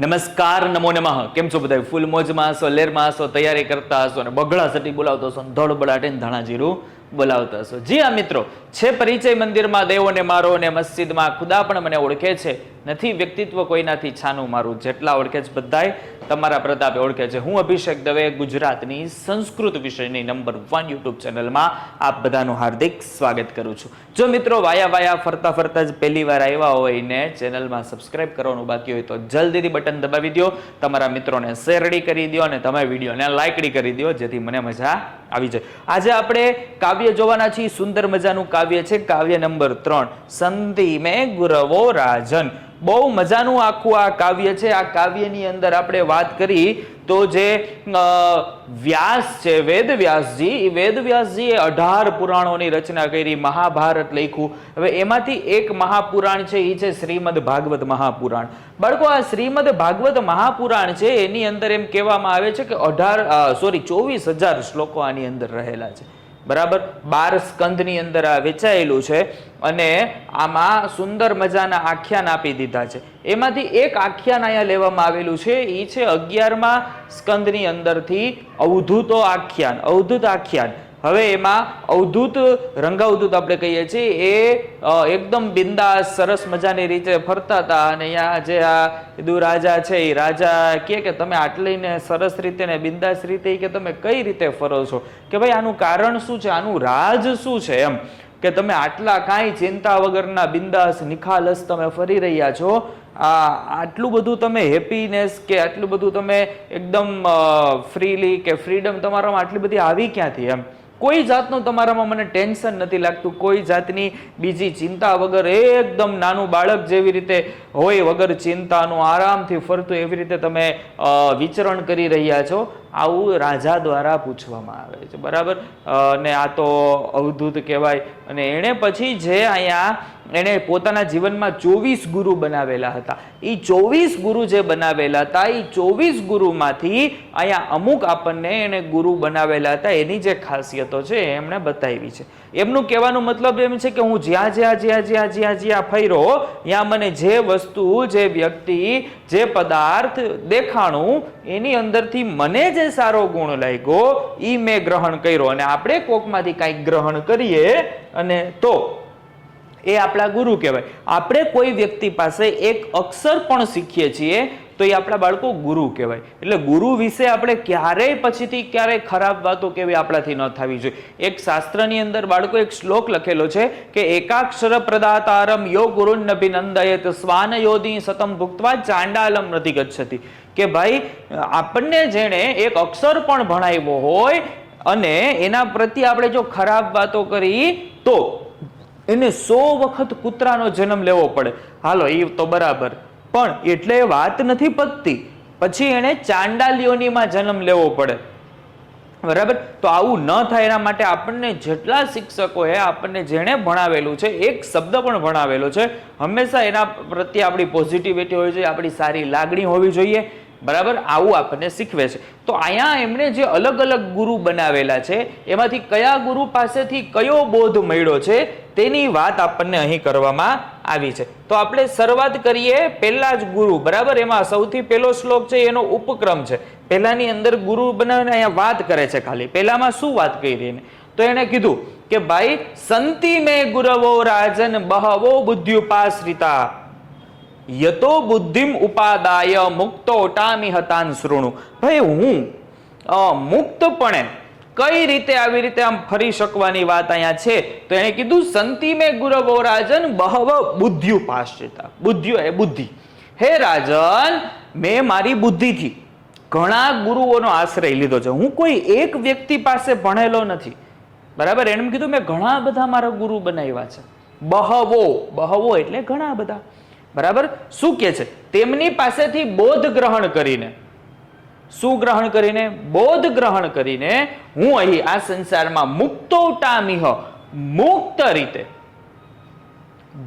નમસ્કાર, નમો નમઃ. કેમ છો બધા? ફૂલ મોજમાં હશો, લેરમાં હશો, તૈયારી કરતા હશો અને બગડા સટી બોલાવતો હશો ધડ બડાટીને ધાણા જીરું બોલાવતા હશો. જી આ મિત્રો. છે પરિચય મંદિરમાં દેવોને મારો અને મસ્જિદમાં ખુદા પણ મને ઓળખે છે. નથી, વ્યક્તિત્વ કોઈનાથી છાનું મારું. જેટલા ઓળખે છે બધાય, તમારા પ્રતાપે ઓળખે છે. હું અભિષેક દવે, ગુજરાતની સંસ્કૃત વિષયની નંબર વન યુટ્યુબ ચેનલમાં આપ બધાનું હાર્દિક સ્વાગત કરું છું. જો મિત્રો વાયા વાયા ફરતા ફરતા જ પહેલી વાર આવ્યા હોય ને ચેનલમાં સબસ્ક્રાઇબ કરવાનું બાકી હોય તો જલ્દીથી બટન દબાવી દો તમારા મિત્રોને શેરડી કરી દો અને તમે વિડીયોને લાઇકડી કરી દો જેથી મને મજા આવી જાય. આજે આપણે કાવ્ય જોવાના છીએ. સુંદર મજાનું કાવ્ય છે. કાવ્ય નંબર ત્રણ. સંધિ મેં ગુરવો રાજન. બહુ મજાનું આખું આ કાવ્ય છે. આ કાવ્યની અંદર આપણે વાત કરી તો જે વ્યાસ છે, વેદ વ્યાસજી એ વેદ વ્યાસજીએ અઢાર પુરાણોની રચના કરી, મહાભારત લખ્યું. હવે એમાંથી એક મહાપુરાણ છે એ છે શ્રીમદ ભાગવત મહાપુરાણ. બાળકો, આ શ્રીમદ ભાગવત મહાપુરાણ છે, એની અંદર એમ કહેવામાં આવે છે કે અઢાર સોરી, ચોવીસ હજાર શ્લોકો આની અંદર રહેલા છે. બરાબર? બાર સ્કંદની અંદર આ વેચાયેલું છે અને આમાં સુંદર મજાના આખ્યાન આપી દીધા છે. એમાંથી એક આખ્યાન અહીંયા લેવામાં આવેલું છે એ છે અગિયારમાં સ્કંદની અંદરથી અવધૂતો આખ્યાન, અવધૂત આખ્યાન. હવે એમાં અવધૂત, રંગાવધૂત આપણે કહીએ છીએ, એ એકદમ બિંદાસ, સરસ મજાની રીતે ફરતા હતા. અને અહીંયા જે આ કીધું રાજા છે, એ રાજા કે કે તમે આટલી ને સરસ રીતે ને બિંદાસ રીતે કે તમે કઈ રીતે ફરો છો? કે ભાઈ, આનું કારણ શું છે? આનું રાજ શું છે? એમ. કે તમે આટલા કાંઈ ચિંતા વગરના બિંદાસ, નિખાલસ તમે ફરી રહ્યા છો. આ, આટલું બધું તમે હેપીનેસ કે આટલું બધું તમે એકદમ ફ્રીલી કે ફ્રીડમ તમારામાં આટલી બધી આવી ક્યાંથી? એમ. કોઈ જાતનું તમારામાં મને ટેન્શન નથી લાગતું. કોઈ જાતની બીજી ચિંતા વગર એકદમ નાનું બાળક જેવી રીતે હોય વગર ચિંતાનું આરામથી ફરતું એવી રીતે તમે વિચરણ કરી રહ્યા છો, આવું રાજા દ્વારા પૂછવામાં આવે છે. બરાબર? ને આ તો અવધૂત કહેવાય. અને એણે પછી જે અહીંયા, એણે પોતાના જીવનમાં ચોવીસ ગુરુ બનાવેલા હતા. એ ચોવીસ ગુરુ જે બનાવેલા હતા એ ચોવીસ ગુરુમાંથી અહીંયા અમુક આપણને એણે ગુરુ બનાવેલા હતા. એની જે ખાસિયતો છે એમણે બતાવી છે. એમનું કહેવાનું મતલબ એમ છે કે હું જ્યાં જ્યાં જ્યાં જ્યાં જ્યાં જ્યાં ફર્યો, ત્યાં મને જે વસ્તુ જે વ્યક્તિ, જે પદાર્થ દેખાણું, એની અંદરથી મને જે સારો ગુણ લાગ્યો એ મેં ગ્રહણ કર્યો. અને આપણે કોકમાંથી કાંઈક ગ્રહણ કરીએ અને તો, એ આપણા ગુરુ કહેવાય. આપણે કોઈ વ્યક્તિ પાસે એક અક્ષર પણ શીખીએ છીએ તો એ આપણા બાળકો ગુરુ કહેવાય. એટલે ગુરુ વિશે આપણે ક્યારેય પછીથી ક્યારેય ખરાબ વાતો કેવી આપણાથી ન થવી જોઈએ. એક શાસ્ત્રની અંદર બાળકો એક શ્લોક લખેલો છે કે એકાક્ષર પ્રદાતારમ યો ગુરુન અભિનંદયત સ્વાન યોધી સતમ ભુક્તવા ચાંડાલમ નથી ગચ્છતી. કે ભાઈ, આપણને જેણે એક અક્ષર પણ ભણાવ્યો હોય અને એના પ્રત્યે આપણે જો ખરાબ વાતો કરી, તો એને સો વખત કૂતરાનો જન્મ લેવો પડે. હાલો એ તો બરાબર. પણ એટલે વાત નથી પતતી. પછી એને ચાંડાલિયોનીમાં જન્મ લેવો પડે. બરાબર? તો આવું ન થાય એના માટે આપણને જેટલા શિક્ષકોએ આપણને જેણે ભણાવેલું છે, એક શબ્દ પણ ભણાવેલો છે, હંમેશા એના પ્રત્યે આપણી પોઝિટિવિટી હોવી જોઈએ આપણી સારી લાગણી હોવી જોઈએ. બરાબર? આવું આપણને શીખવે છે. તો અહીંયા એમણે જે અલગ અલગ ગુરુ બનાવેલા છે, એમાંથી કયા ગુરુ પાસેથી કયો બોધ મળ્યો છે, તેની વાત આપણને અહીં કરવામાં આવી છે. તો આપણે શરૂઆત કરીએ પહેલા જ ગુરુ, બરાબર? એમાં સૌથી પહેલો શ્લોક છે, એનો ઉપક્રમ છે. પહેલાની અંદર ગુરુ બનાવીને અહીંયા વાત કરે છે ખાલી. પહેલામાં શું વાત કરી એને? તો એણે કીધું કે, ભાઈ, સંતિ મેં ગુરવો રાજન બહવો બુદ્ધ્યુપાશ્રિતા યતો બુદ્ધિમ ઉપાદાય મુક્તો ટામી હતાન શૃણુ. ભાઈ હું મુક્તપણે કઈ રીતે આવી રીતે આમ ફરી શકવાની વાત અહીંયા છે? તો એણે કીધું સંતિમે ગુરવો રાજન બહવ બુદ્ધ્યુપાશ્રિતા. બુદ્ધિઓ એ બુદ્ધિ. હે રાજન, મેં મારી બુદ્ધિથી ઘણા ગુરુઓનો આશ્રય લીધો છે. હું કોઈ એક વ્યક્તિ પાસે ભણેલો નથી. બરાબર? એણે કીધું, મેં ઘણા બધા મારા ગુરુ બનાવ્યા છે. બહવો બહવો એટલે ઘણા બધા. બરાબર? શું કે છે? તેમની પાસેથી બોધ ગ્રહણ કરીને, શું ગ્રહણ કરીને? બોધ ગ્રહણ કરીને હું અહીં આ સંસારમાં મુક્તો ટામિહ મુક્ત રીતે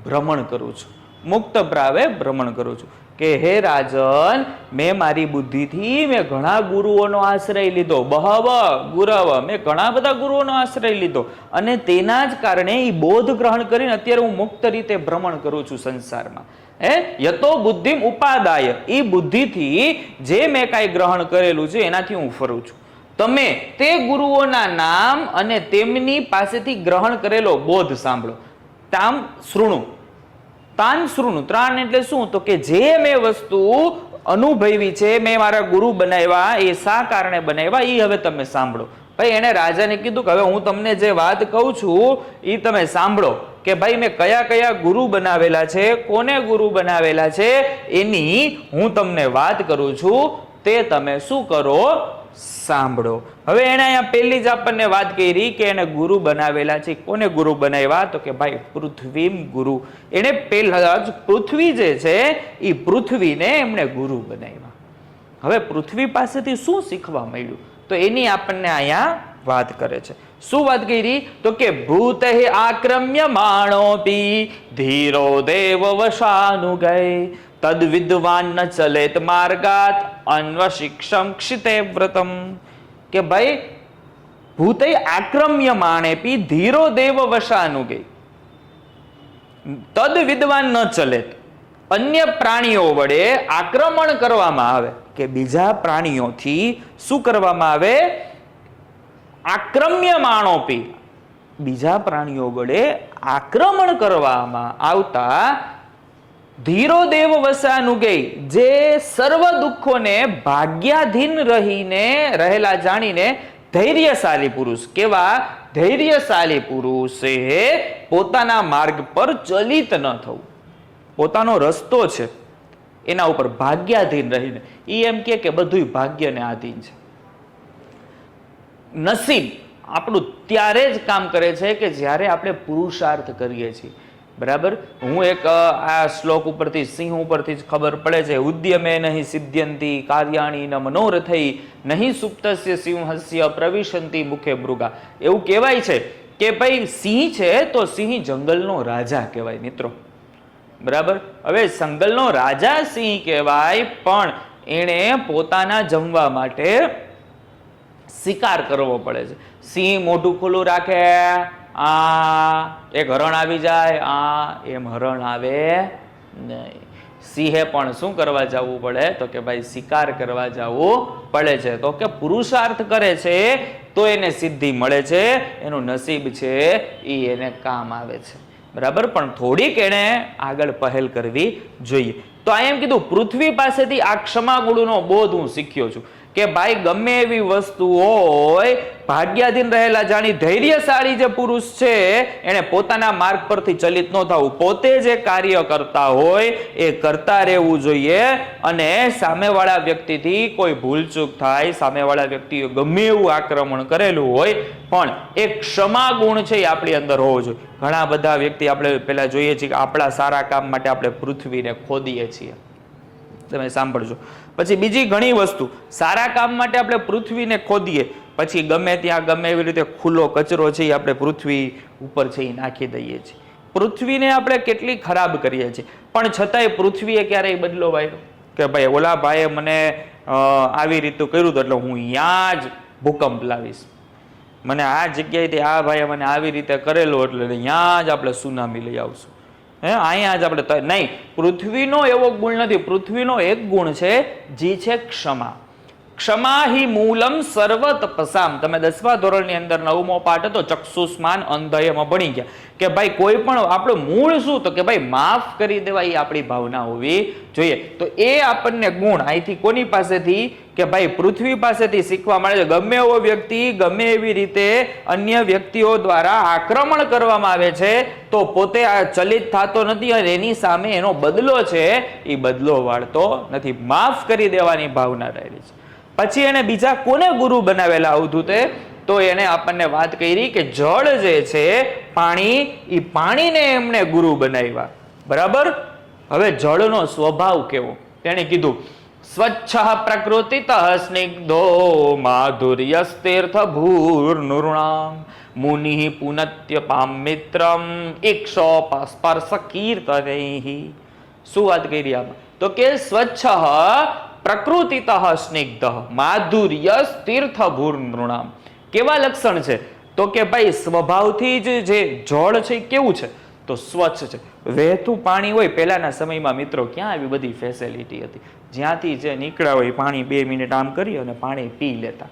ભ્રમણ કરું છું. મુક્ત પ્રાવે ભ્રમણ કરું છું. કે હે રાજન, મેં મારી બુદ્ધિથી મેં ઘણા ગુરુઓનો આશ્રય લીધો. બહવ, ગુરવ, મેં ઘણા બધા ગુરુઓનો આશ્રય લીધો. અને તેના જ કારણે એ બોધ ગ્રહણ કરીને અત્યારે હું મુક્ત રીતે ભ્રમણ કરું છું સંસારમાં. હે? યતો બુદ્ધિમ ઉપાદાય. એ બુદ્ધિથી જે મેં કાંઈ ગ્રહણ કરેલું છે એનાથી હું ફરું છું. તમે તે ગુરુઓના નામ અને તેમની પાસેથી ગ્રહણ કરેલો બોધ સાંભળો. તામ શૃણુ. તાન શૃણુ ત્રાણ એટલે શું? તો કે જે મેં વસ્તુ અનુભવી છે, મેં મારા ગુરુ બનાવ્યા, એ શા કારણે બનાવ્યા એ હવે તમે સાંભળો. ભાઈ, એને રાજાને કીધું કે હવે હું તમને જે વાત કહું છું એ તમે સાંભળો કે ભાઈ, મેં કયા કયા ગુરુ બનાવેલા છે, કોને ગુરુ બનાવેલા છે, એની હું તમને વાત કરું છું, તે તમે શું કરો? સાંભળો. હવે એને અહીંયા પહેલી જ આપણને વાત કરી કે એને ગુરુ બનાવેલા છે. કોને ગુરુ બનાવ્યા? તો કે ભાઈ પૃથ્વી ગુરુ. એને પહેલા જ પૃથ્વી જે છે એ પૃથ્વીને એમણે ગુરુ બનાવ્યા. હવે પૃથ્વી પાસેથી શું શીખવા મળ્યું? તો એની આપણને અહીંયા વાત કરે છે. શું વાત કરી? તો કે ભૂત આક્રમ્ય માણોપી, ધીરો દેવ વશાનુગય. તદ વિદ્વાન ન ચલેત માર્ગાત અન્વશિક્ષમ ક્ષિતે વ્રતમ કે ભાઈ ભૂતે આક્રમ્ય માણેપી ધીરો દેવ વશાનુગય તદ વિદ્વાન ન ચલેત અન્ય પ્રાણીઓ વડે આક્રમણ કરવામાં આવે। કે બીજા પ્રાણીઓથી શું કરવામાં આવે? આક્રમ્ય માણોપી બીજા પ્રાણીઓ વડે આક્રમણ કરવામાં આવતા ધીરો દેવ વસાનુગય જે સર્વ દુઃખોને ભાગ્યાધીન રહીને રહેલા જાણીને ધૈર્યશાળી પુરુષ કેવા? ધૈર્યશાળી પુરુષે પોતાના માર્ગ પર ચલિત ન થવું. પોતાનો રસ્તો છે, એના ઉપર ભાગ્યાધીન રહીને. એ એમ કહે કે બધું ભાગ્યને આધીન છે. નસીબ આપણું ત્યારે જ કામ કરે છે કે જ્યારે આપણે પુરુષાર્થ કરીએ છીએ. બરાબર? હું એક આ શ્લોક ઉપરથી, સિંહ ઉપરથી જ ખબર પડે છે. ઉદ્યમે નહીં સિદ્ધ્યંતી, કાર્યાણી ન મનોરથઈ નહીં સુપ્તસ્ય સિંહસ્ય પ્રવિશંતિ મુખે મૃગા. એવું કહેવાય છે કે ભાઈ, સિંહ છે તો સિંહ જંગલનો રાજા કહેવાય મિત્રો. બરાબર? હવે જંગલનો રાજા સિંહ કહેવાય, પણ એણે પોતાના જમવા માટે શિકાર કરવો પડે છે. સિંહ મોઢું ખુલ્લું રાખે આ એક હરણ આવી જાય, આ એમ હરણ આવે નહીં. સિંહે પણ શું કરવા જવું પડે? તો કે ભાઈ શિકાર કરવા જવું પડે છે. તો કે પુરુષાર્થ કરે છે, તો એને સિદ્ધિ મળે છે. એનું નસીબ છે એ એને કામ આવે છે. બરાબર? પણ થોડીક એણે આગળ પહેલ કરવી જોઈએ. તો આ એમ કીધું, પૃથ્વી પાસેથી આ ક્ષમા ગુણનો બોધ હું શીખ્યો છું. કે ભાઈ, ગમે એવી વસ્તુ હોય, ભાગ્યાધીન રહેલા જાણી ધૈર્યશાળી જે પુરુષ છે એને પોતાના માર્ગ પરથી ચલિત ન થવું. પોતે જે કાર્ય કરતા હોય, એ કરતા રહેવું જોઈએ અને સામેવાળા વ્યક્તિથી કોઈ ભૂલચૂક થાય, સામેવાળા વ્યક્તિએ ગમે એવું આક્રમણ કરેલું હોય, પણ એ ક્ષમા ગુણ છે એ આપણી અંદર હોવો જોઈએ. ઘણા બધા વ્યક્તિ આપણે પહેલાં જોઈએ છીએ કે આપણા સારા કામ માટે આપણે પૃથ્વીને ખોદીએ છીએ. તમે સાંભળજો. પછી બીજી ઘણી વસ્તુ. સારા કામ માટે આપણે પૃથ્વીને ખોદીએ. પછી ગમે ત્યાં ગમે એવી રીતે ખુલ્લો કચરો છે એ આપણે પૃથ્વી ઉપર છે એ નાખી દઈએ છીએ. પૃથ્વીને આપણે કેટલી ખરાબ કરીએ છીએ. પણ છતાંય પૃથ્વીએ ક્યારેય બદલો વાયરો કે ભાઈ, ઓલા ભાઈએ મને આવી રીતનું કર્યું હતું એટલે હું ત્યાં જ ભૂકંપ લાવીશ. મને આ જગ્યાએથી આ ભાઈએ મને આવી રીતે કરેલું એટલે ત્યાં જ આપણે સુનામી લઈ આવશું. હે, અહીંયા જ આપણે નહીં, પૃથ્વીનો એવો ગુણ નથી. પૃથ્વીનો એક ગુણ છે, જે છે ક્ષમા. ક્ષમા હિ મૂલમ સર્વ તપસામ તમે દસમા ધોરણની અંદર નવમો પાઠ હતો ચક્ષુસ્માન અંધયમાં ભણી ગયા. કે ભાઈ, કોઈ પણ આપણું મૂળ શું? તો કે ભાઈ, માફ કરી દેવા એ આપણી ભાવના હોવી જોઈએ. તો એ આપણને ગુણ. અહીંથી કોની પાસેથી? કે ભાઈ, પૃથ્વી પાસેથી શીખવા મળે છે. ગમે એવો વ્યક્તિ, ગમે એવી રીતે અન્ય વ્યક્તિઓ દ્વારા આક્રમણ કરવામાં આવે છે, તો પોતે ચલિત થતો નથી અને એની સામે એનો બદલો છે, એ બદલો વાળતો નથી. માફ કરી દેવાની ભાવના રહેલી છે. પછી એને બીજા કોને ગુરુ બનાવેલા અવધૂતે? તો એને આપણને વાત કરી કે જળ જે છે, પાણી એ પાણીને એમણે ગુરુ બનાવ્યા. બરાબર? હવે જળનો સ્વભાવ કેવો? તેણે કીધું સ્વચ્છ પ્રકૃતિ સ્નિગ્ધો માધુર્યસ્તીર્થ ભૂર્નુર્ણામ મુનિ પુનત્ય પામ મિત્રમ ઈક્ષો સ્પર્શ કીર્તનૈ શું વાત કરી આમાં? તો કે સ્વચ્છ પ્રકૃતિ સ્નિગ્ધ માધુર્ય તીર્થ ભૂર્ણૃણામ કેવા લક્ષણ છે? તો કે ભાઈ, સ્વભાવથી જ જે જળ છે કેવું છે? તો સ્વચ્છ છે. વહેતું પાણી હોય, પહેલાના સમયમાં મિત્રો ક્યાં આવી બધી ફેસિલિટી હતી? જ્યાંથી જે નીકળ્યા હોય પાણી બે મિનિટ આમ કરી અને પાણી પી લેતા.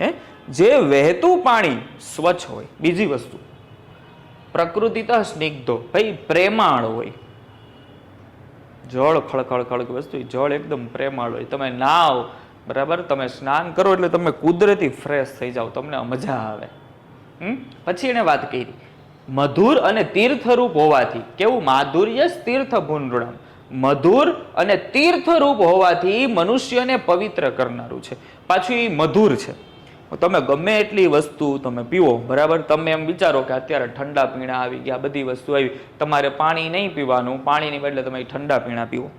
હે? જે વહેતું પાણી સ્વચ્છ હોય, બીજી વસ્તુ. પ્રકૃતિત સ્નિગ્ધો. ભાઈ, પ્રેમાળ હોય. જળ ખળખળ ખળક વસ્તુ જળ એકદમ પ્રેમાળ હોય. તમે નાવ, બરાબર? તમે સ્નાન કરો એટલે તમે કુદરતી ફ્રેશ થઈ જાઓ, તમને મજા આવે? પછી એને વાત કરી. મધુર અને તીર્થરૂપ હોવાથી, કેવું? માધુર્ય તીર્થ ભૂનૃણામ મધુર અને તીર્થરૂપ હોવાથી મનુષ્યને પવિત્ર કરનારું છે. પાછું એ મધુર છે. તમે ગમે એટલી વસ્તુ તમે પીવો, બરાબર? તમે એમ વિચારો કે અત્યારે ઠંડા પીણા આવી ગયા, બધી વસ્તુ આવી. તમારે પાણી નહીં પીવાનું, પાણીની બદલે તમે ઠંડા પીણા પીવો.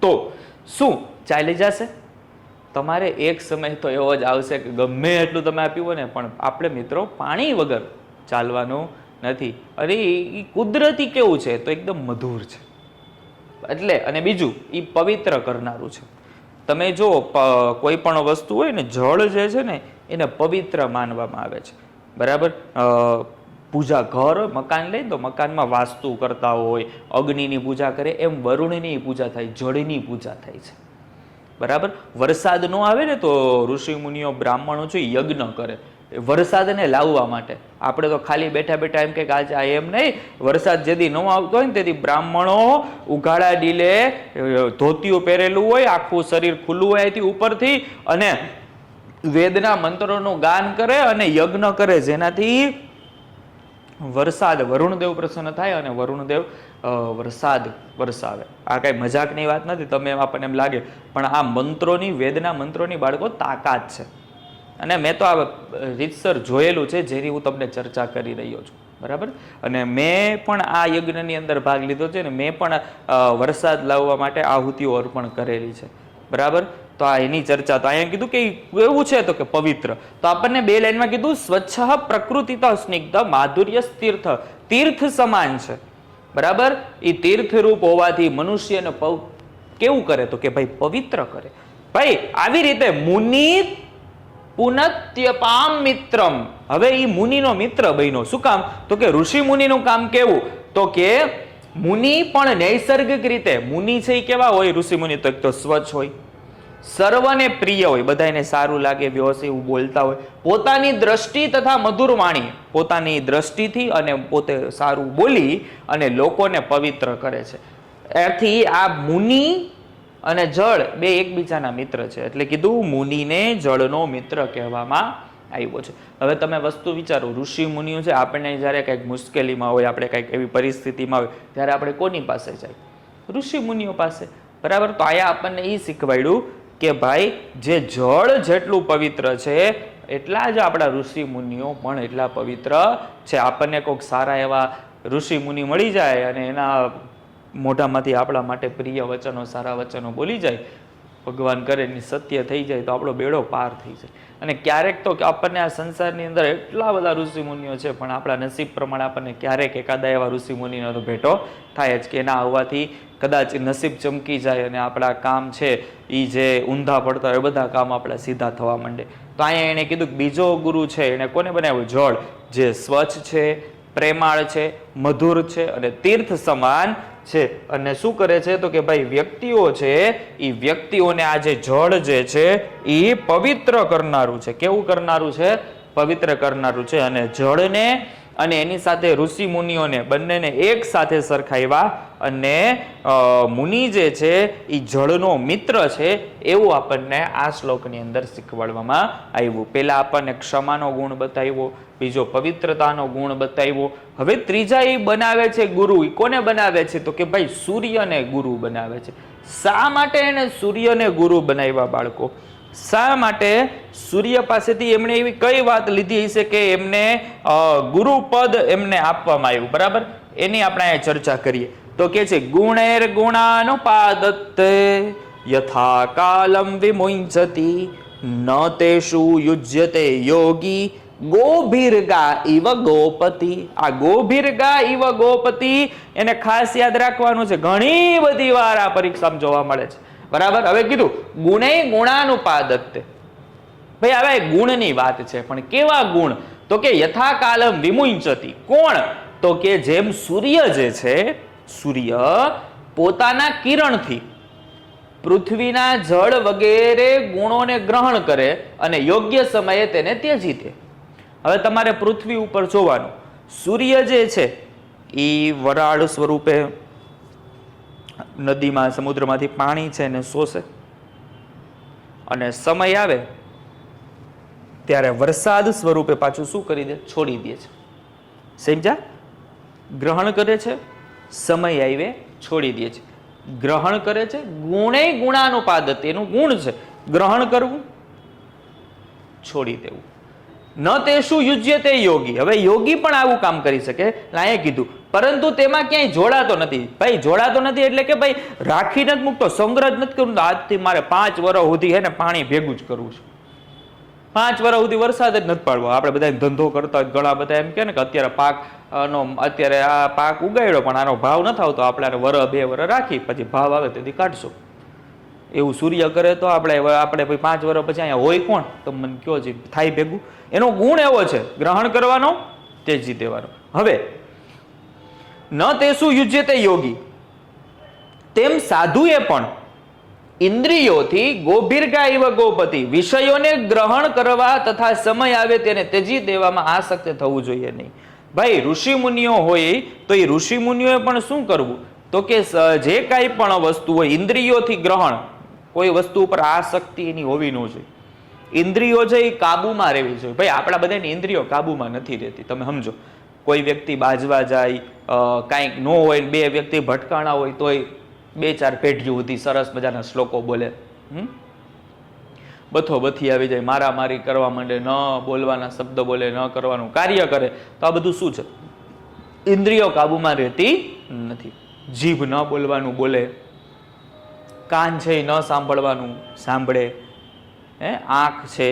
તો શું ચાલી જશે? તમારે એક સમય તો એવો જ આવશે કે ગમે એટલું તમે પીવો ને પણ આપણે મિત્રો પાણી વગર ચાલવાનું નથી. અરે એ કુદરતી કેવું છે? તો એકદમ મધુર છે. એટલે અને બીજું એ પવિત્ર કરનારું છે. તમે જો કોઈ પણ વસ્તુ હોય ને, જળ જે છે ને, એને પવિત્ર માનવામાં આવે છે. બરાબર? પૂજા ઘર, મકાન લઈ તો મકાનમાં વાસ્તુ કરતા હોય, અગ્નિની પૂજા કરે, એમ વરુણની પૂજા થાય, જળની પૂજા થાય છે. બરાબર? વરસાદ ન આવે ને તો ઋષિ મુનિઓ બ્રાહ્મણો છે યજ્ઞ કરે. વરસાદને લાવવા માટે. આપણે તો ખાલી બેઠા બેઠા એમ કે આજે આ એમ નહીં, વરસાદ જેથી ન આવતો હોય ને તેથી બ્રાહ્મણો ઉઘાડા ડીલે ધોતિયું પહેરેલું હોય, આખું શરીર ખુલ્લું હોય અહીંથી ઉપરથી અને વેદના મંત્રોનું ગાન કરે અને યજ્ઞ કરે જેનાથી વરસાદ, વરુણદેવ પ્રસન્ન થાય અને વરુણદેવ વરસાદ વરસાવે. આ કઈ મજાકની વાત નથી, તમે આપણને એમ લાગે, પણ આ મંત્રોની, વેદના મંત્રોની બાળકો તાકાત છે. અને મેં તો આ રીતસર જોયેલું છે, જેની હું તમને ચર્ચા કરી રહ્યો છું. બરાબર? અને મેં પણ આ યજ્ઞની અંદર ભાગ લીધો છે ને મેં પણ વરસાદ લાવવા માટે આહુતિઓ અર્પણ કરેલી છે. બરાબર? તો આ એની ચર્ચા તો અહીંયા કીધું કે એવું છે તો કે પવિત્ર. તો આપણને બે લાઈનમાં કીધું, સ્વચ્છ પ્રકૃતિત સ્નિગ્ધ, માધુર્ય તીર્થ તીર્થ સમાન છે. બરાબર? એ તીર્થરૂપ હોવાથી મનુષ્યને પવ- કેવું કરે તો કે ભાઈ પવિત્ર કરે. ભાઈ, આવી રીતે મુનિ પુનત્યપામ મિત્રમ. હવે એ મુનિનો મિત્ર બન્યો. શું કામ? તો કે ઋષિ મુનિનું કામ કેવું? તો કે મુનિ પણ નૈસર્ગિક રીતે, મુનિ છે એ કેવા હોય? ઋષિ મુનિ તો એક તો સ્વચ્છ હોય. સર્વને પ્રિય હોય. બધાને સારું લાગે, વ્યવસ્થિત બોલતા હોય. પોતાની દ્રષ્ટિ તથા મધુર વાણી. પોતાની દ્રષ્ટિથી અને પોતે સારું બોલી અને લોકોને પવિત્ર કરે છે. એથી આ મુનિ અને જળ બે એકબીજાના મિત્ર છે. એટલે કીધું મુનિને જળનો મિત્ર કહેવામાં આવ્યો છે. હવે તમે વસ્તુ વિચારો, ઋષિ મુનિઓ છે, આપણને જ્યારે કંઈક મુશ્કેલીમાં હોય, આપણે કંઈક એવી પરિસ્થિતિમાં હોય, ત્યારે આપણે કોની પાસે જાય? ઋષિ મુનિઓ પાસે. બરાબર? તો આયા આપણને એ શીખવાડ્યું કે ભાઈ, જે જળ જેટલું પવિત્ર છે, એટલા જ આપણા ઋષિ મુનિઓ પણ એટલા પવિત્ર છે. આપણને કોઈક સારા એવા ઋષિ મુનિ મળી જાય અને એના મોઢામાંથી આપણા માટે પ્રિય વચનો, સારા વચનો બોલી જાય, ભગવાન કરે એની સત્ય થઈ જાય તો આપણો બેડો પાર થઈ જાય. અને ક્યારેક તો આપણને આ સંસારની અંદર એટલા બધા ઋષિમુનિઓ છે, પણ આપણા નસીબ પ્રમાણે આપણને ક્યારેક એકાદા એવા ઋષિમુનિનો તો ભેટો થાય જ કે એના આવવાથી કદાચ નસીબ ચમકી જાય અને આપણા કામ છે એ જે ઊંધા પડતા હોય બધા કામ આપણા સીધા થવા માંડે. તો અહીંયા એણે કીધું કે બીજો ગુરુ છે, એણે કોને બનાવ્યો? જળ. જે સ્વચ્છ છે, પ્રેમાળ છે, મધુર છે અને તીર્થ સમાન છે. અને શું કરે છે? તો કે ભાઈ, વ્યક્તિઓ છે એ વ્યક્તિઓને આ જે જળ જે છે એ પવિત્ર કરનારું છે. કેવું કરનારું છે? પવિત્ર કરનારું છે. અને જળને અને એની સાથે ઋષિ મુનિઓને બંનેને એક સાથે સરખાવ્યા અને મુનિ જે છે એ જળનો મિત્ર છે, એવું આપણને આ શ્લોકની અંદર શીખવાડવામાં આવ્યું. પહેલાં આપણને ક્ષમાનો ગુણ બતાવ્યો બીજો પવિત્રતાનો ગુણ બતાવ્યો. હવે ત્રીજા એ બનાવે છે ગુરુ. એ કોને બનાવે છે? તો કે ભાઈ સૂર્યને ગુરુ બનાવે છે. શા માટે એને સૂર્યને ગુરુ બનાવ્યા બાળકો? શા માટે સૂર્ય પાસેથી એમણે એવી કઈ વાત લીધી હશે કે એમને ગુરુ ગુરુપદ એમને આપવામાં આવ્યું? બરાબર? એની આપણે અહીંયા ચર્ચા કરીએ. તો કે છે, ગુણેર ગુણાનુપાદત્તે યથા કાલમ વિમુંચતી ન તેષુ યુજ્યતે યોગી ગોભીરગા ઇવ ગોપતિ. આ ગોભીરગા ઇવ ગોપતિ એને ખાસ યાદ રાખવાનું છે. ઘણી બધી વાર આ પરીક્ષામાં જોવા મળે છે. બરાબર? હવે કીધું, ગુણે ગુણાનુપાદત્તે. ભાઈ હવે ગુણની વાત છે. પણ કેવા ગુણ? તો કે યથા કાલમ વિમુંચતી. કોણ? તો કે જેમ સૂર્ય જે છે, સૂર્ય પોતાના કિરણથી પૃથ્વીના જળ વગેરે ગુણોને ગ્રહણ કરે અને યોગ્ય સમયે તેને ત્યજી દે હવે તમારે પૃથ્વી ઉપર જોવાનું. સૂર્ય જે છે, એ વરાળ સ્વરૂપે નદીમાં, સમુદ્રમાંથી પાણી છે એને શોષે. અને સમય આવે ત્યારે વરસાદ સ્વરૂપે પાછું શું કરી દે? છોડી દે છે. સમજ્યા? ગ્રહણ કરે છે, સમય આવે, છોડી દે છે. ગ્રહણ કરે છે, ગુણે ગુણાનુપાદત એનું ગુણ છે. ગ્રહણ કરવું, છોડી દેવું. ન તે શું યુજ્ય તે યોગી. હવે યોગી પણ આવું કામ કરી શકે. લાયે કીધું. પરંતુ તેમાં ક્યાંય જોડાતો નથી. ભાઈ, જોડાતો નથી એટલે કે ભાઈ રાખી નથી મૂકતો, સંગ્રહ જ નથી કરવું આજથી મારે પાંચ વર્ષ સુધી હે પાણી ભેગું જ કરવું છે. પાંચ વર્ષ સુધી વરસાદ જ નથી પાડવો. આપણે બધા ધંધો કરતા હોય ઘણા બધા એમ કે ને અત્યારે પાક નો અત્યારે આ પાક ઉગાડ્યો, પણ આનો ભાવ નથી આવતો. આપણે વર બે વર રાખી, પછી ભાવ આવે તેથી કાઢશું. એવું સૂર્ય કરે તો આપણે આપણે ભાઈ પાંચ વર્ષ પછી અહીંયા હોય કોણ? તો મને કયો છે થાય ભેગું. એનો ગુણ એવો છે, ગ્રહણ કરવાનો તેજી દેવાનો. હવે, ન તે શું યુજ્ય તે યોગી. તેમ સાધુએ પણ ઇન્દ્રિયોથી ગોભીર્ગા ઇવ ગોપતિ, વિષયોને ગ્રહણ કરવા તથા સમય આવે તેને તેજી દેવામાં આસક્ત થવું જોઈએ નહીં. ભાઈ ઋષિ મુનિઓ હોય, તો એ ઋષિ મુનિઓએ પણ શું કરવું? તો કે જે કાંઈ પણ વસ્તુ હોય, ઇન્દ્રિયોથી ગ્રહણ કોઈ વસ્તુ ઉપર આસક્તિ એની હોવી ન જોઈએ. ઇન્દ્રિયો છે એ કાબુમાં રહેવી જોઈએ. ભાઈ, આપણા બધાની ઇન્દ્રિયો કાબુમાં નથી રહેતી. તમે સમજો. કોઈ વ્યક્તિ બાજવા જાય કાંઈક ન હોય, બે વ્યક્તિ ભટકાણા હોય, તોય બે ચાર પેઢીઓ સુધી સરસ મજાના શ્લોકો બોલે? બથો બથી આવી જાય. મારા મારી કરવા માંડે, ન બોલવાના શબ્દ બોલે, ન કરવાનું કાર્ય કરે. તો આ બધું શું છે? ઇન્દ્રિયો કાબુમાં રહેતી નથી. જીભ ન બોલવાનું બોલે. કાન છે એ ન સાંભળવાનું, સાંભળે. હે, આંખ છે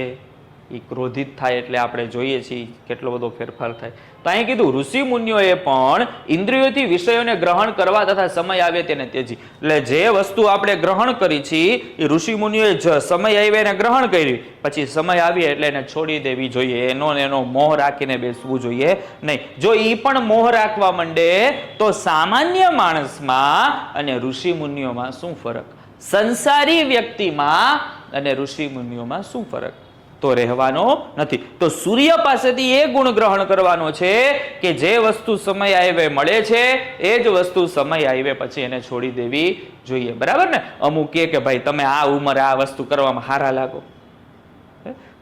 એ ક્રોધિત થાય એટલે આપણે જોઈએ છીએ કેટલો બધો ફેરફાર થાય. તો અહીં કીધું, ઋષિ મુનિઓએ પણ ઇન્દ્રિયોથી વિષયોને ગ્રહણ કરવા તથા સમય આવે તેને તેજી એટલે જે વસ્તુ આપણે ગ્રહણ કરી છીએ, એ ઋષિ મુનિઓએ જ સમય આવે એને ગ્રહણ કર્યું. પછી સમય આવી એટલે એને છોડી દેવી જોઈએ. એનો એનો મોહ રાખીને બેસવું જોઈએ નહીં. જો એ પણ મોહ રાખવા માંડે, તો સામાન્ય માણસમાં અને ઋષિ મુનિઓમાં શું ફરક? સંસારી વ્યક્તિમાં અને ઋષિ મુનિઓમાં શું ફરક? તો રહેવાનો નથી. તો સૂર્ય પાસેથી એ ગુણ ગ્રહણ કરવાનો છે કે જે વસ્તુ સમય આવે મળે છે, એ જ વસ્તુ સમય આવે પછી એને છોડી દેવી જોઈએ. બરાબર ને? અમુક કે કે ભાઈ તમે આ ઉંમરે આ વસ્તુ કરવામાં હારા લાગો?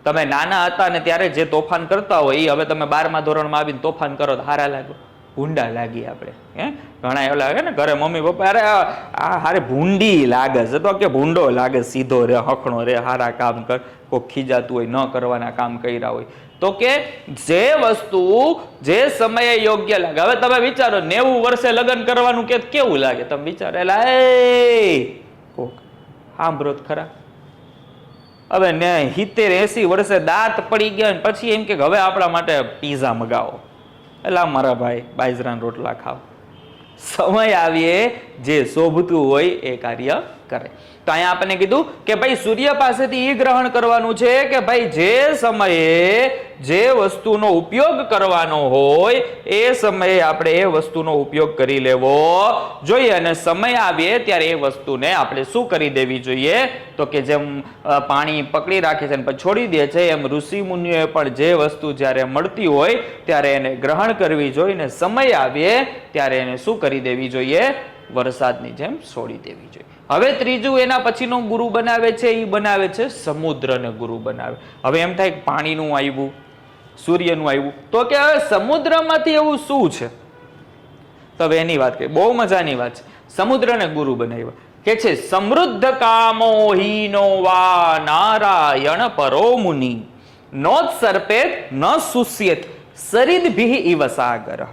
તમે નાના હતા ને ત્યારે જે તોફાન કરતા હોય એ હવે તમે બારમા ધોરણમાં આવીને તોફાન કરો તો હારા લાગો. ભૂંડા લાગી આપણે, હે? ઘણા એવું લાગે ને, ઘરે મમ્મી પપ્પા, અરે, આ હારે ભૂંડી લાગે છે તો કે ભૂંડો લાગે, સીધો રે, હખણો રે, હારા કામ કર, કોઈ ખીજાતું હોય, ન કરવાના કામ કર્યા હોય. તો કે જે વસ્તુ જે સમયે યોગ્ય લાગે, હવે તમે વિચારો, નેવું વર્ષે લગ્ન કરવાનું કે કેવું લાગે? તમે વિચારો એલા એ, કોક સાંભળો ખરા. હવે ને સિત્તેર એસી વર્ષે દાંત પડી ગયા પછી એમ કે હવે આપણા માટે પીઝા મગાવો. એટલે મારા ભાઈ બાજરાના રોટલા ખાવ સમય આવીએ જે શોભતું હોય એ કાર્ય કરે. તો અહીંયા આપણને કીધું કે ભાઈ સૂર્ય પાસેથી એ ગ્રહણ કરવાનું છે કે ભાઈ જે સમયે જે વસ્તુનો ઉપયોગ કરવાનો હોય, એ સમયે આપણે એ વસ્તુનો ઉપયોગ કરી લેવો જોઈએ અને સમય આવે ત્યારે એ વસ્તુને આપણે શું કરી દેવી જોઈએ? તો કે જેમ પાણી પકડી રાખે છે અને છોડી દે છે, એમ ઋષિ મુનિઓએ પણ જે વસ્તુ જ્યારે મળતી હોય ત્યારે એને ગ્રહણ કરવી જોઈએ ને સમય આવે ત્યારે એને શું કરી દેવી જોઈએ? વરસાદની જેમ છોડી દેવી જોઈએ. હવે ત્રીજું એના પછીનો ગુરુ બનાવે છે એ બનાવે છે, સમુદ્રને ગુરુ બનાવે. હવે એમ થાય પાણીનું આવ્યું, સૂર્યનું આવ્યું. તો કે હવે સમુદ્રમાંથી એવું શું છે? તો હવે એની વાત કરીએ. બહુ મજાની વાત છે. સમુદ્રને ગુરુ બનાવ્યા. કે છે, સમૃદ્ધ કામો હીનો વા નારાયણ પરો મુનિ. નોત સર્પેત ન સુસ્યેત સરિદભિ ઇવ સાગર.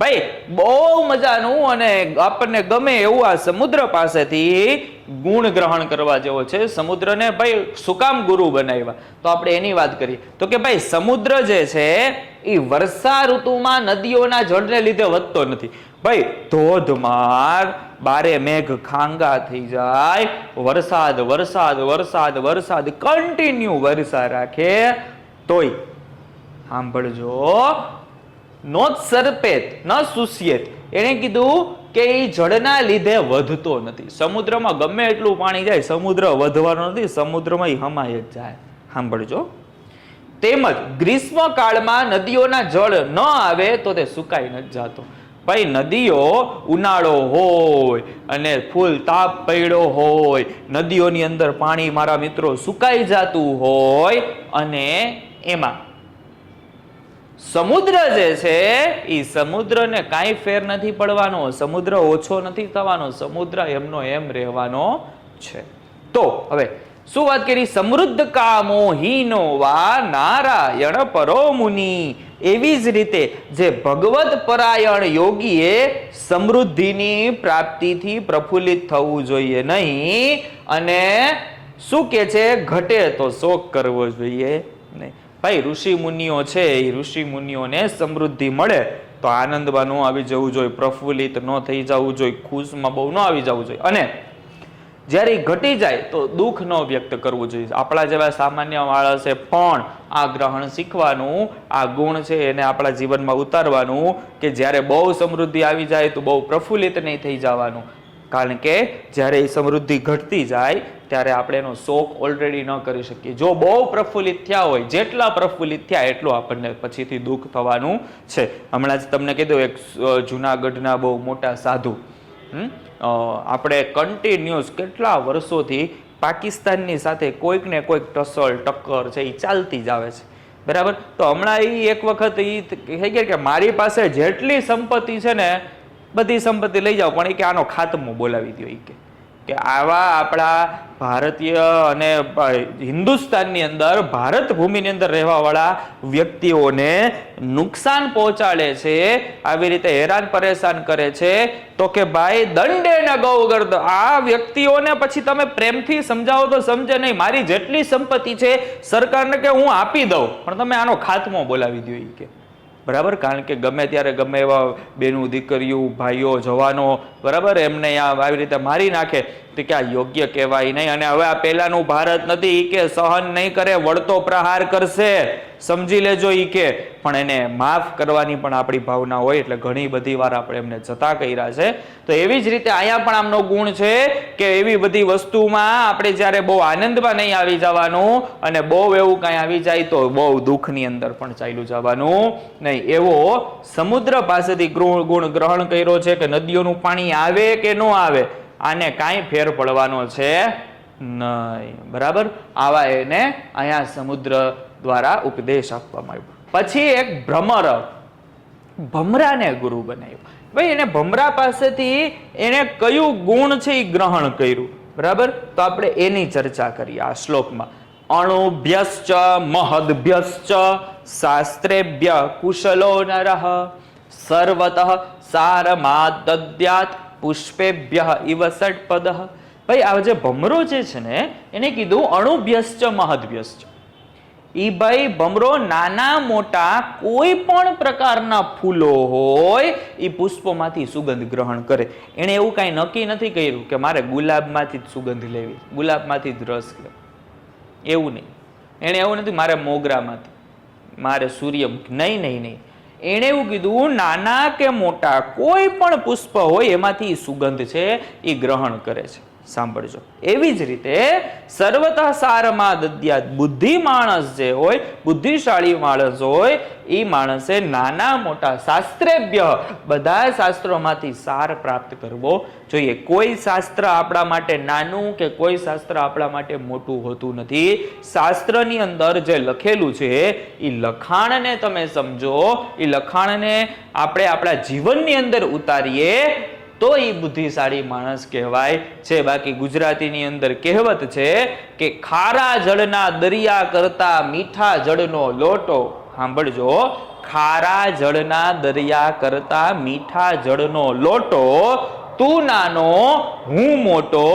ભાઈ, બહુ મજાનું અને આપણને ગમે એવું આ સમુદ્ર પાસેથી ગુણ ગ્રહણ કરવા જેવો છે. સમુદ્રને ભાઈ સુકામ ગુરુ બનાવ્યા? તો આપણે એની વાત કરીએ. તો કે ભાઈ, સમુદ્ર જે છે, એ વર્ષા ઋતુમાં નદીઓના જળને લીધે વધતો નથી. ભાઈ ધોધમાર બારે મેઘ ખાંગા થઈ જાય, વરસાદ વરસાદ વરસાદ વરસાદ કન્ટિન્યુ વરસા રાખે. તોય સાંભળજો નોત સરપેત, ન સુસ્યેત. એણે કીધું કે એ જળના લીધે વધતો નથી. સમુદ્રમાં ગમે એટલું પાણી જાય, સમુદ્ર વધવાનો નથી, સમુદ્રમાં એ હમાય જ જાય. સાંભળજો. તેમજ ગ્રીષ્મકાળમાં નદીઓના જળ ન આવે તો તે સુકાઈ ન જાતો. ભાઈ, નદીઓ ઉનાળો હોય અને ફૂલ તાપ પડ્યો હોય, નદીઓની અંદર પાણી મારા મિત્રો સુકાઈ જાતું હોય અને એમાં સમુદ્ર જે છે એ સમુદ્રને કાંઈ ફેર નથી પડવાનો, સમુદ્ર ઓછો નથી થવાનો, સમુદ્ર એમનો એમ રહેવાનો છે. તો હવે, શું વાત કરી? સમૃદ્ધ કામો હીનો વા નારાયણ પરો મુનિ. એવી જ રીતે જે ભગવત પરાયણ યોગીએ સમૃદ્ધિની પ્રાપ્તિથી પ્રફુલ્લિત થવું જોઈએ નહીં. અને શું કે છે? ઘટે તો શોક કરવો જોઈએ નહીં. ભાઈ, ઋષિ મુનિઓ છે એ ઋષિ મુનિઓને સમૃદ્ધિ મળે તો આનંદમાં ન આવી જવું જોઈએ, પ્રફુલ્લિત ન થઈ જવું જોઈએ, ખુશમાં બહુ ન આવી જવું જોઈએ. અને જ્યારે ઘટી જાય તો દુઃખ ન વ્યક્ત કરવું જોઈએ. આપણા જેવા સામાન્ય માણસે પણ આ ગ્રહણ શીખવાનું, આ ગુણ છે, એને આપણા જીવનમાં ઉતારવાનું કે જ્યારે બહુ સમૃદ્ધિ આવી જાય તો બહુ પ્રફુલ્લિત નહીં થઈ જવાનું. કારણ કે જ્યારે એ સમૃદ્ધિ ઘટતી જાય, ત્યારે આપણે એનો શોક ઓલરેડી ન કરી શકીએ. જો બહુ પ્રફુલ્લિત થયા હોય, જેટલા પ્રફુલ્લિત થયા એટલું આપણને પછીથી દુઃખ થવાનું છે. હમણાં જ તમને કીધું એક જૂનાગઢના બહુ મોટા સાધુ? આપણે કન્ટિન્યુઅસ કેટલા વર્ષોથી પાકિસ્તાનની સાથે કોઈક ને કોઈક ટસલ, ટક્કર છે એ ચાલતી જ આવે છે. બરાબર? તો હમણાં એ એક વખત એ થઈ ગયા કે મારી પાસે જેટલી સંપત્તિ છે ને બધી સંપત્તિ લઈ જાઓ, પણ એ કે આનો ખાતમો બોલાવી દો એ કે. આવા આપણા ભારતીય અને હિન્દુસ્તાનની અંદર ભારત ભૂમિની અંદર રહેવાવાળા વ્યક્તિઓને નુકસાન પહોંચાડે છે, આવી રીતે હેરાન પરેશાન કરે છે, તો કે ભાઈ દંડે ન ગૌ આ વ્યક્તિઓને પછી તમે પ્રેમથી સમજાવો તો સમજે નહીં. મારી જેટલી સંપત્તિ છે સરકારને કે હું આપી દઉં, પણ તમે આનો ખાતમો બોલાવી દો ઈ કે. બરાબર? કારણ કે ગમે ત્યારે ગમે એવા બેનું દીકરીઓ, ભાઈઓ, જવાનો, બરાબર? એમને આવી રીતે મારી નાખે. તો કે આ યોગ્ય કહેવાય નહીં. અને હવે આ પહેલાનું ભારત નથી. કે સહન નહીં કરે, વળતો પ્રહાર કરશે. સમજી લેજો ઈ કે, પણ એને માફ કરવાની પણ આપણી ભાવના હોય એટલે ઘણી બધી વાર આપણે એમને જતા કર્યા છે. તો એવી જ રીતે અહીંયા પણ આમનો ગુણ છે કે એવી બધી વસ્તુમાં આપણે જ્યારે બહુ આનંદમાં નહીં આવી જવાનું અને બહુ એવું કાંઈ આવી જાય તો બહુ દુઃખની અંદર પણ ચાલ્યું જવાનું નહીં. એવો સમુદ્ર પાસેથી ગુણ ગ્રહણ કર્યો છે કે નદીઓનું પાણી આવે કે ન આવે, આને કાંઈ ફેર પડવાનો છે નહીં. બરાબર? આવા એને અહીંયા સમુદ્ર દ્વારા ઉપદેશ આપવામાં આવ્યો. પછી એક ભ્રમર, ભમરાને ગુરુ બનાવ્યો. ભાઈ, એને ભમરા પાસેથી એને કયું ગુણ છે એ ગ્રહણ કર્યું? બરાબર? તો આપણે એની ચર્ચા કરીએ આ શ્લોકમાં. અણુભ્યશ્ચ, મહદભ્યશ્ચ, શાસ્ત્રેભ્ય, કુશલો નરહ સર્વતઃ સારમાદદ્યાત, પુષ્પેભ્ય, ઇવ ષટ્પદ ભાઈ, આ જે ભમરો જે છે ને, એને કીધું અણુભ્યશ્ચ, મહદભ્યશ્ચ. ઈ ભાઈ ભમરો નાના મોટા કોઈ પણ પ્રકારના ફૂલો હોય એ પુષ્પોમાંથી સુગંધ ગ્રહણ કરે. એણે એવું કાંઈ નક્કી નથી કર્યું કે મારે ગુલાબમાંથી જ સુગંધ લેવી, ગુલાબમાંથી જ રસ લેવો. એવું નહીં. એણે એવું નથી, મારે મોગરામાંથી, મારે સૂર્યમુખી નહીં નહીં નહીં. એણે એવું કીધું, નાના કે મોટા કોઈ પણ પુષ્પ હોય, એમાંથી સુગંધ છે એ ગ્રહણ કરે છે. સાંભળજો. એવી જ રીતે સર્વતઃ સારમાં દદ્યાત બુદ્ધિ માણસ જે હોય, બુદ્ધિશાળી માણસ હોય એ માણસે નાના મોટા શાસ્ત્રેભ્ય બધા શાસ્ત્રોમાંથી સાર પ્રાપ્ત કરવો જોઈએ. કોઈ શાસ્ત્ર આપણા માટે નાનું કે કોઈ શાસ્ત્ર આપણા માટે મોટું હોતું નથી. શાસ્ત્રની અંદર જે લખેલું છે એ લખાણને તમે સમજો. એ લખાણને આપણે આપણા જીવનની અંદર ઉતારીએ તો એ બુદ્ધિશાળી માણસ કહેવાય છે. બાકી ગુજરાતીની અંદર કહેવત છે કે ખારા જળના દરિયા કરતા મીઠા જળનો લોટો, સાંભળજો, ખારા જળના દરિયા કરતા મીઠા જળનો લોટો, તું નાનો, હું મોટો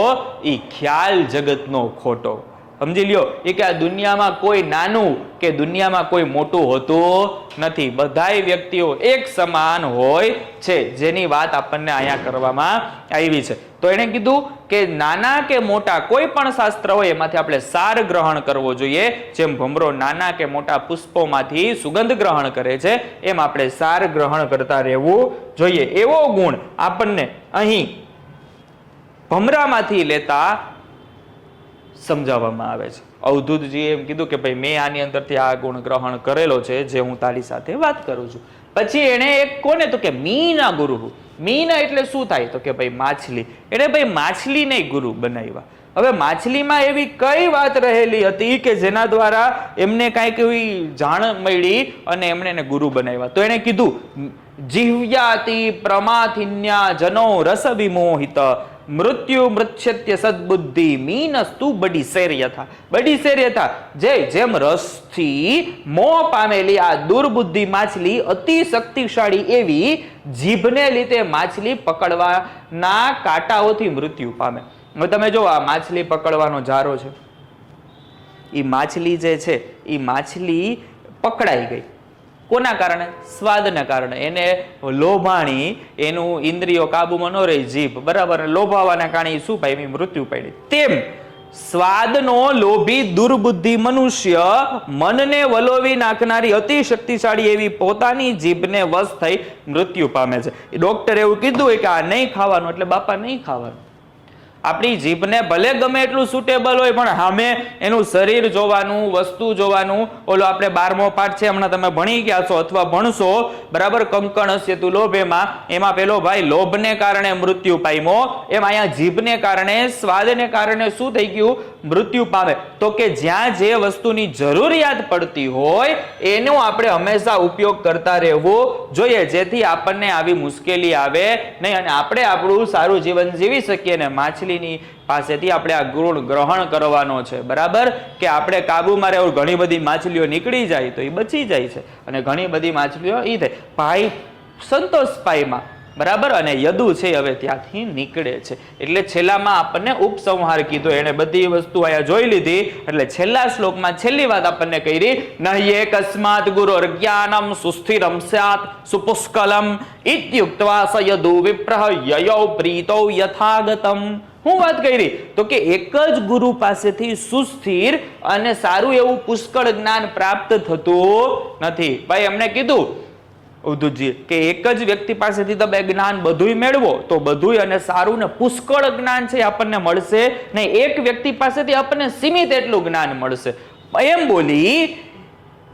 એ ખ્યાલ જગતનો ખોટો. સમજી લ્યો, એ કે આ દુનિયામાં કોઈ નાનું કે દુનિયામાં કોઈ મોટું હોતું નથી. બધાય વ્યક્તિઓ એક સમાન હોય છે, જેની વાત આપણને અહીંયા કરવામાં આવી છે. તો એણે કીધું કે નાના કે મોટા કોઈ પણ શાસ્ત્ર હોય, એમાંથી આપણે સાર ગ્રહણ કરવો જોઈએ. જેમ ભમરો નાના કે મોટા પુષ્પોમાંથી સુગંધ ગ્રહણ કરે છે, એમ આપણે સાર ગ્રહણ કરતા રહેવું જોઈએ. એવો ગુણ આપણને અહીં ભમરામાંથી લેતા સમજાવવામાં આવે છે. અવધૂતજીએ એમ કીધું કે ભાઈ, મેં આની અંદરથી આ ગુણ ગ્રહણ કરેલો છે, જે હું તારી સાથે વાત કરું છું. પછી એણે એક કોને તો કે મીના ગુરુ મીના એટલે શું થાય તો કે ભાઈ, માછલી. એણે ભાઈ, માછલીને ગુરુ બનાવ્યા. હવે માછલીમાં એવી કઈ વાત રહેલી હતી કે જેના દ્વારા એમને કાંઈક એવી જાણ મળી અને એમણે એને ગુરુ બનાવ્યા? તો એણે કીધું જીવ્યાતિ પ્રમાથિન્યા જનો રસ વિમોહિત. મૃત્યુ મૃત્યત્ય સદબુદ્ધિ મીનસ્તુ બડી શેર્યથા બડી શેર્યથા જે જેમ રસથી મોં પામેલી આ દુર્બુદ્ધિ માછલી અતિ શક્તિશાળી એવી જીભને લીધે માછલી પકડવાના કાંટાઓથી મૃત્યુ પામે. હવે તમે જો આ માછલી પકડવાનો જારો છે. એ માછલી જે છે એ માછલી પકડાઈ ગઈ. કોના કારણે? સ્વાદના કારણે. એને લોભાણી, એનું ઇન્દ્રિયો કાબુમાં ન રહી, જીભ. બરાબર? લોભાવાના કારણે શું પામી મૃત્યુ પાડી તેમ સ્વાદનો લોભી, દુર્બુદ્ધિ મનુષ્ય મનને વલોવી નાખનારી અતિ શક્તિશાળી એવી પોતાની જીભને વશ થઈ મૃત્યુ પામે છે. ડોક્ટર એવું કીધું કે આ નહીં ખાવાનું, એટલે બાપા નહીં ખાવાનું. આપણી જીભને ભલે ગમે એટલું સુટેબલ હોય, પણ સામે એનું શરીર જોવાનું, વસ્તુ જોવાનું, ઓલો આપણે બારમો પાઠ છે, હમણાં તમે ભણી ગયા છો અથવા ભણશો, બરાબર કંકણ હશે તું લોભ એમાં પેલો ભાઈ લોભને કારણે મૃત્યુ પામ્યો, એમ અહીંયા જીભને કારણે, સ્વાદને કારણે શું થઈ ગયું? મૃત્યુ પામે. તો કે જ્યાં જે વસ્તુની જરૂરિયાત પડતી હોય, એનો આપણે હંમેશા ઉપયોગ કરતા રહેવું જોઈએ, જેથી આપણને આવી મુશ્કેલી આવે નહીં, અને આપણે આપણું સારું જીવન જીવી શકીએ ને માછલીની પાસેથી આપણે આ ગુણ ગ્રહણ કરવાનો છે. બરાબર? કે આપણે કાબુમાં રહેવું, ઘણી બધી માછલીઓ નીકળી જાય તો એ બચી જાય છે. અને ઘણી બધી માછલીઓ એ થાય. ભાઈ, સંતોષ પાઈમાં બરાબર? અને યદુ છે હવે ત્યાંથી નીકળે છે. એટલે છેલ્લામાં આપણને ઉપસંહાર કીધો. એને બધી વસ્તુ અહીંયા જોઈ લીધી. એટલે છેલ્લા શ્લોકમાં છેલ્લી વાત આપણને કરી. નહ્યે કસ્માત ગુરુ જ્ઞાનમ સુસ્થિરમ સ્યાત સુપુષ્કલમ ઇત્યુક્તવા સ યદુ વિપ્રહ યયો પ્રીતો યથાગતમ. હું વાત કરી. તો કે એક જ ગુરુ પાસેથી સુસ્થિર અને સારું એવું પુષ્કળ જ્ઞાન પ્રાપ્ત થતું નથી. ભાઈ, એમને કીધું ઉદ્ધવજી કે એક જ વ્યક્તિ પાસેથી તમે જ્ઞાન બધુંય મેળવો, તો બધુંય અને સારું ને પુષ્કળ જ્ઞાન છે આપણને મળશે નહીં એક વ્યક્તિ પાસેથી આપણને સીમિત એટલું જ્ઞાન મળશે. એમ બોલી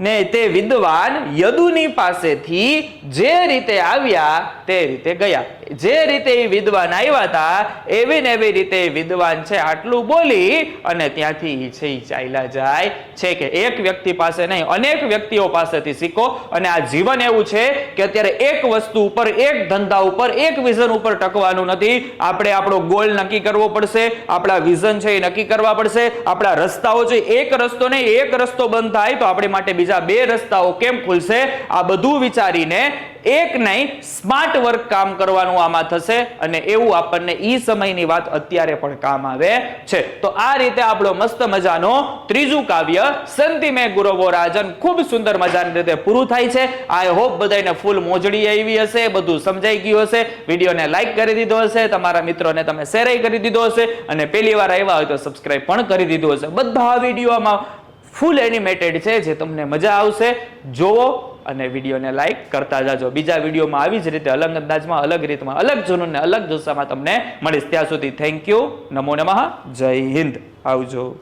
ને તે વિદ્વાન યદુની પાસેથી જે રીતે આવ્યા તે રીતે ગયા. જે રીતે એ વિદ્વાન આવ્યા હતા, એવી ને એવી રીતે વિદ્વાન છે આટલું બોલી અને ત્યાંથી છે ચાલ્યા જાય. છે કે એક વ્યક્તિ પાસે નહીં, અનેક વ્યક્તિઓ પાસેથી શીખો. અને આ જીવન એવું છે કે અત્યારે એક વસ્તુ ઉપર, એક ધંધા ઉપર, એક વિઝન ઉપર ટકવાનું નથી. આપણે આપણો ગોલ નક્કી કરવો પડશે, આપણા વિઝન છે એ નક્કી કરવા પડશે, આપણા રસ્તાઓ છે એક રસ્તો નહીં, એક રસ્તો બંધ થાય તો આપણી માટે બીજા બે રસ્તાઓ કેમ ખુલશે? આ બધું વિચારીને એક નહીં, સ્માર્ટ વર્ક કામ કરવાનું આમાં થશે અને એવું આપણને ઈ સમયની વાત અત્યારે પણ કામ આવે છે. તો આ રીતે આપણો મસ્ત મજાનો ત્રીજું કાવ્ય સંતિમે ગુરવો રાજન ખૂબ સુંદર મજાની રીતે પૂરું થાય છે. આઈ હોપ બધાને ફૂલ મોજડી આવી હશે, બધું સમજાઈ ગયું હશે. વિડીયોને લાઈક કરી દીધો હશે, તમારા મિત્રોને તમે શેર કરી દીધો હશે અને પહેલી વાર આવ્યા હોય તો સબસ્ક્રાઇબ પણ કરી દીધું હશે. બધા વિડીયોમાં ફૂલ એનિમેટેડ છે, જે તમને મજા આવશે. જોવો અને વિડીયોને લાઈક કરતા જાજો. બીજા વિડીયોમાં આવી જ રીતે અલગ અંદાજમાં, અલગ રીતમાં, અલગ જુનૂનને અલગ જુસ્સામાં તમને મળીશ. ત્યાં સુધી થેન્ક યુ નમો નમઃ. જય હિન્દ. આવજો.